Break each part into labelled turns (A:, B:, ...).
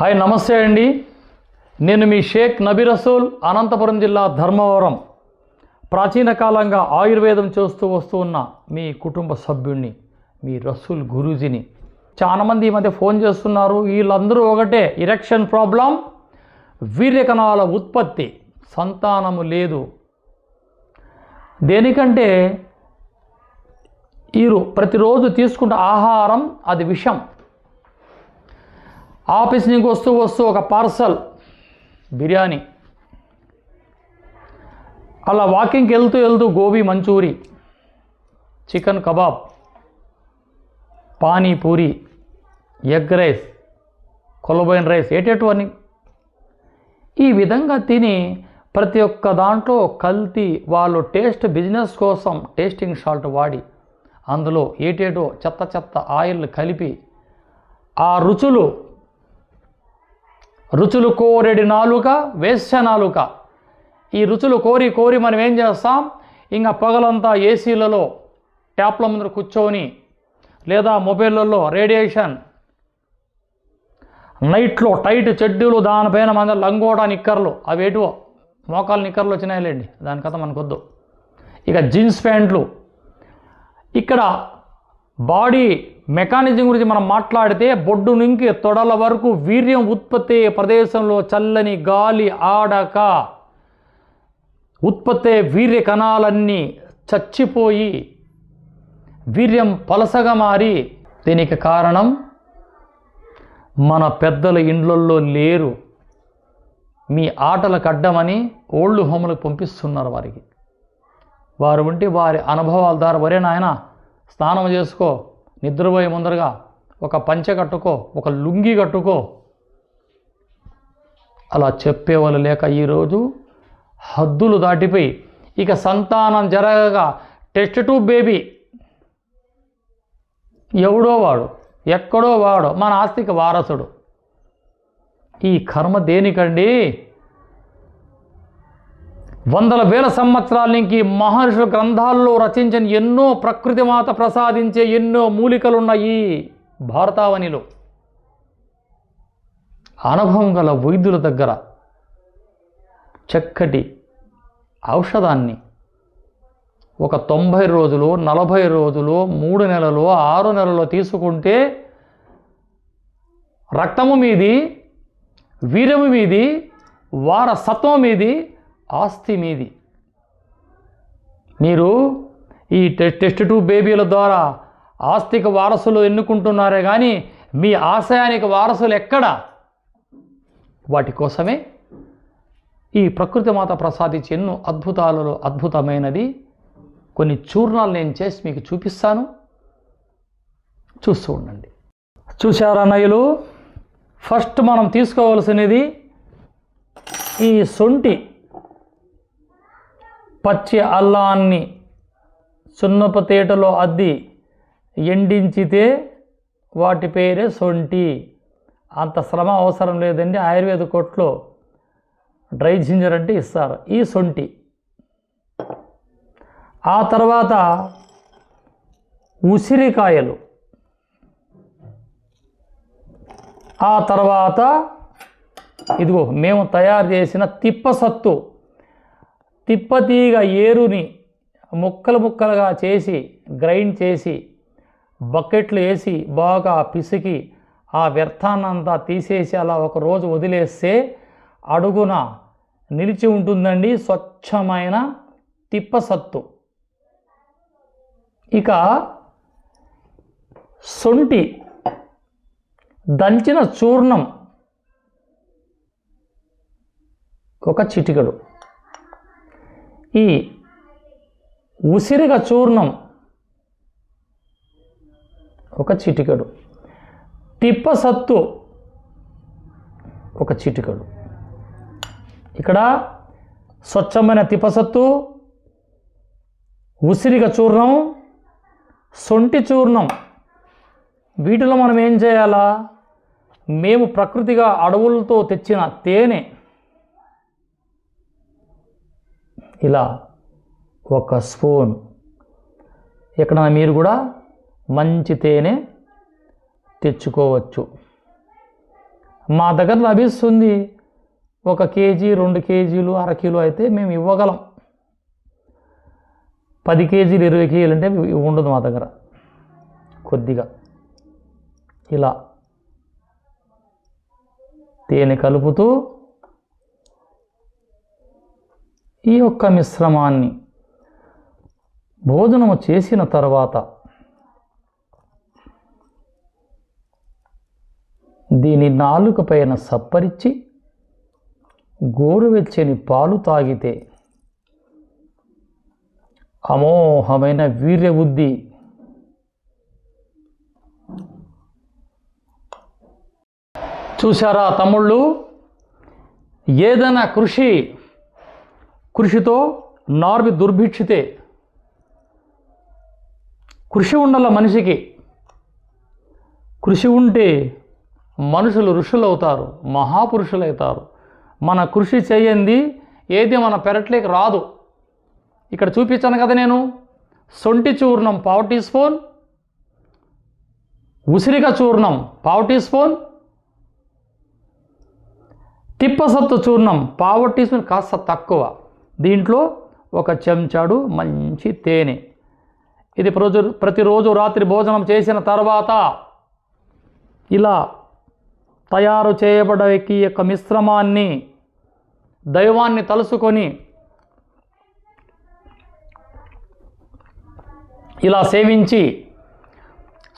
A: Hi నమస్తే అండి. నేను మీ షేక్ నబీ రసూల్ అనంతపురం జిల్లా ధర్మవరం. ప్రాచీన కాలంగా ఆయుర్వేదం చేస్తూ వస్తూ ఉన్న మీ కుటుంబ సభ్యుణ్ణి మీ రసూల్ గురూజీని చాలామంది ఈ మధ్య ఫోన్ చేస్తున్నారు. వీళ్ళందరూ ఒకటే ఇరెక్షన్ ప్రాబ్లం వీర్యకణాల ఉత్పత్తి సంతానము లేదు. దేనికంటే వీరు ప్రతిరోజు తీసుకుంటే ఆహారం అది విషం. ఆఫీస్ నుంచి వస్తూ వస్తూ ఒక పార్సల్ బిర్యానీ అలా వాకింగ్కి వెళ్తూ వెళ్తూ gobi manchurian chicken kebab panipuri egg rice కొలబైన్ rice ఏటేటివన్నీ. ఈ విధంగా తిని ప్రతి ఒక్క దాంట్లో కల్తీ వాళ్ళు టేస్ట్ బిజినెస్ కోసం టేస్టింగ్ సాల్ట్ వాడి అందులో ఏటేటో చెత్త చెత్త ఆయిల్ కలిపి ఆ రుచులు రుచులు కోరెడి నాలుక వేశ్య నాలుక. ఈ రుచులు కోరి కోరి మనం ఏం చేస్తాం? ఇంకా పగలంతా ఏసీలలో ట్యాప్ల ముందర కూర్చొని లేదా మొబైల్లలో రేడియేషన్ నైట్లో టైట్ చెడ్డీలు దానిపైన మన లంగోడా నిక్కర్లు అవి మోకాలు నిక్కర్లు వచ్చినాయిలేండి. దాని కథ మనకొద్దు. ఇక జీన్స్ ప్యాంట్లు. ఇక్కడ బాడీ మెకానిజం గురించి మనం మాట్లాడితే బొడ్డు నుంచి తొడల వరకు వీర్యం ఉత్పత్తి అయ్యే ప్రదేశంలో చల్లని గాలి ఆడక ఉత్పత్తి వీర్య కణాలన్నీ చచ్చిపోయి వీర్యం పలసగా మారి దీనికి కారణం మన పెద్దల ఇండ్లల్లో లేరు. మీ ఆటలకు అడ్డమని ఓల్డ్ హోములకు పంపిస్తున్నారు వారికి. వారు ఉంటే వారి అనుభవాల ద్వారా వరే నాయన స్నానం చేసుకో నిద్రపోయే ముందరగా ఒక పంచె కట్టుకో ఒక లుంగి కట్టుకో. అలా చెప్పేవాళ్ళు లేక ఈరోజు హద్దులు దాటిపోయి ఇక సంతానం జరగగా టెస్ట్ టు బేబీ. ఎవడో వాడు ఎక్కడో వాడు మన ఆస్తికి వారసుడు. ఈ కర్మ దేనికండి? వందల వేల సంవత్సరాల నుంచి మహర్షుల గ్రంథాల్లో రచించిన ఎన్నో ప్రకృతి మాత ప్రసాదించే ఎన్నో మూలికలున్నాయి భారతావనిలో. అనుభవం గల వైద్యుల దగ్గర చక్కటి ఔషధాన్ని ఒక తొంభై రోజులు నలభై రోజులు మూడు నెలలు ఆరు నెలలు తీసుకుంటే రక్తము మీది వీరము మీది వారసత్వం మీది ఆస్తి మీది. మీరు ఈ టెస్ట్ టూ బేబీల ద్వారా ఆస్తిక వారసులు ఎన్నుకుంటున్నారే కానీ మీ ఆశయానికి వారసులు ఎక్కడ? వాటి కోసమే ఈ ప్రకృతి మాత ప్రసాదించి ఎన్నో అద్భుతాలలో అద్భుతమైనది. కొన్ని చూర్ణాలు నేను చేసి మీకు చూపిస్తాను. చూస్తూ ఉండండి. చూశారా నయులు? ఫస్ట్ మనం తీసుకోవాల్సినది ఈ సొంటి పచ్చి అల్లాన్ని సున్నపు తేటలో అద్ది ఎండించితే వాటి పేరే సొంటి. అంత శ్రమ అవసరం లేదండి. ఆయుర్వేద కొట్లో డ్రై జింజర్ అంటే ఇస్తారు. ఈ సొంటి. ఆ తర్వాత ఉసిరికాయలు. ఆ తర్వాత ఇదిగో మేము తయారు చేసిన తిప్పసత్తు. తిప్పతీగ ఏరుని ముక్కలు ముక్కలుగా చేసి గ్రైండ్ చేసి బకెట్లు వేసి బాగా పిసికి ఆ వ్యర్థాన్నంతా తీసేసి అలా ఒక రోజు వదిలేస్తే అడుగున నిలిచి ఉంటుందండి స్వచ్ఛమైన తిప్పసత్తు. ఇక సొంటి దంచిన చూర్ణం ఒక చిటికడు. ఈ ఉసిరిగ చూర్ణం ఒక చిటికడు. తిప్పసత్తు ఒక చిటికడు. ఇక్కడ స్వచ్ఛమైన తిపసత్తు ఉసిరిగ చూర్ణం సొంటి చూర్ణం. వీటిలో మనం ఏం చేయాలా? మేము ప్రకృతిగా అడవులతో తెచ్చిన తేనె ఇలా ఒక స్పూన్. ఇక్కడ మీరు కూడా మంచి తేనె తెచ్చుకోవచ్చు. మా దగ్గర లభిస్తుంది ఒక కేజీ రెండు కేజీలు అర కిలో అయితే మేము ఇవ్వగలం. పది కేజీలు ఇరవై కేజీలు అంటే ఉండదు మా దగ్గర కొద్దిగా. ఇలా తేనె కలుపుతూ ఈ యొక్క మిశ్రమాన్ని భోజనము చేసిన తర్వాత దీని నాలుక పైన సప్పరించి గోరువెచ్చని పాలు తాగితే అమోహమైన వీర్యబుద్ధి చూశారా తమ్ముళ్ళు? ఏదైనా కృషి కృషితో నార్వి దుర్భిక్షితే కృషి ఉండాల మనిషికి. కృషి ఉంటే మనుషులు ఋషులు అవుతారు అవుతారు మన కృషి చేయంది ఏది మన పెరట్లేకి రాదు. ఇక్కడ చూపించాను కదా నేను. సొంటి చూర్ణం పావు టీ స్పూన్ ఉసిరిక చూర్ణం పావు టీ స్పూన్ తిప్పసత్తు చూర్ణం పావు టీ స్పూన్ కాస్త తక్కువ. దీంట్లో ఒక చెంచాడు మంచి తేనె. ఇది ప్రజు ప్రతిరోజు రాత్రి భోజనం చేసిన తర్వాత ఇలా తయారు చేయబడకి ఈ యొక్క మిశ్రమాన్ని దైవాన్ని తలుసుకొని ఇలా సేవించి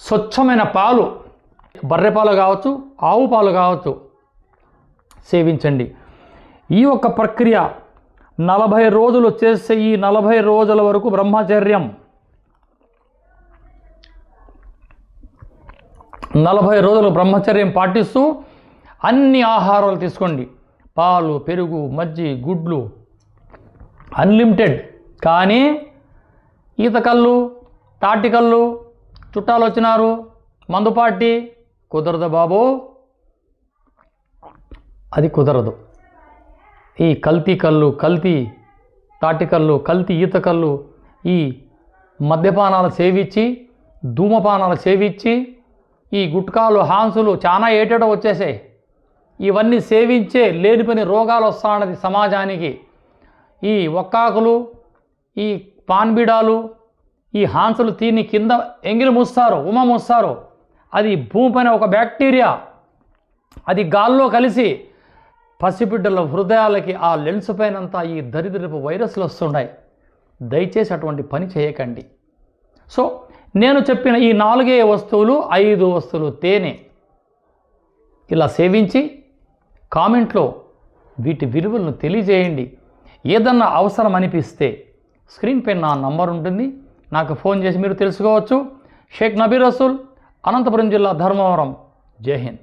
A: స్వచ్ఛమైన పాలు బర్రె పాలు కావచ్చు ఆవు పాలు కావచ్చు సేవించండి. ఈ యొక్క ప్రక్రియ నలభై రోజులు చేస్తే ఈ నలభై రోజుల వరకు బ్రహ్మచర్యం. నలభై రోజులు బ్రహ్మచర్యం పాటిస్తూ అన్ని ఆహారాలు తీసుకోండి. పాలు పెరుగు మజ్జి గుడ్లు అన్లిమిటెడ్. కానీ ఈత కళ్ళు చుట్టాలు వచ్చినారు మందుపాటి కుదరదు బాబు. అది కుదరదు. ఈ కల్తీ కళ్ళు కల్తీ తాటి కళ్ళు కల్తీ ఈత కళ్ళు ఈ మద్యపానాలు సేవించి ధూమపానాలు సేవించి ఈ గుట్కాలు హాన్సులు చాలా ఏటేటో వచ్చేసాయి. ఇవన్నీ సేవించే లేనిపోని రోగాలు వస్తానది సమాజానికి. ఈ ఒక్కాకులు ఈ పాన్బిడాలు ఈ హాన్సులు తిని కింద ఎంగిలి మూస్తారు ఉమ మూస్తారు. అది భూమిపైన ఒక బ్యాక్టీరియా. అది గాల్లో కలిసి పసిబిడ్డల హృదయాలకి ఆ లెన్స్ పైనంతా ఈ దరిద్రపు వైరస్లు వస్తున్నాయి దయచేసి అటువంటి పని చేయకండి. సో నేను చెప్పిన ఈ నాలుగే వస్తువులు ఐదు వస్తువులు తేనె. ఇలా సేవించి కామెంట్లో వీటి విలువలను తెలియజేయండి. ఏదన్నా అవసరం అనిపిస్తే స్క్రీన్ పైన నా నంబర్ ఉంటుంది. నాకు ఫోన్ చేసి మీరు తెలుసుకోవచ్చు. షేక్ నబీ రసూల్ అనంతపురం జిల్లా ధర్మవరం. జై హింద్.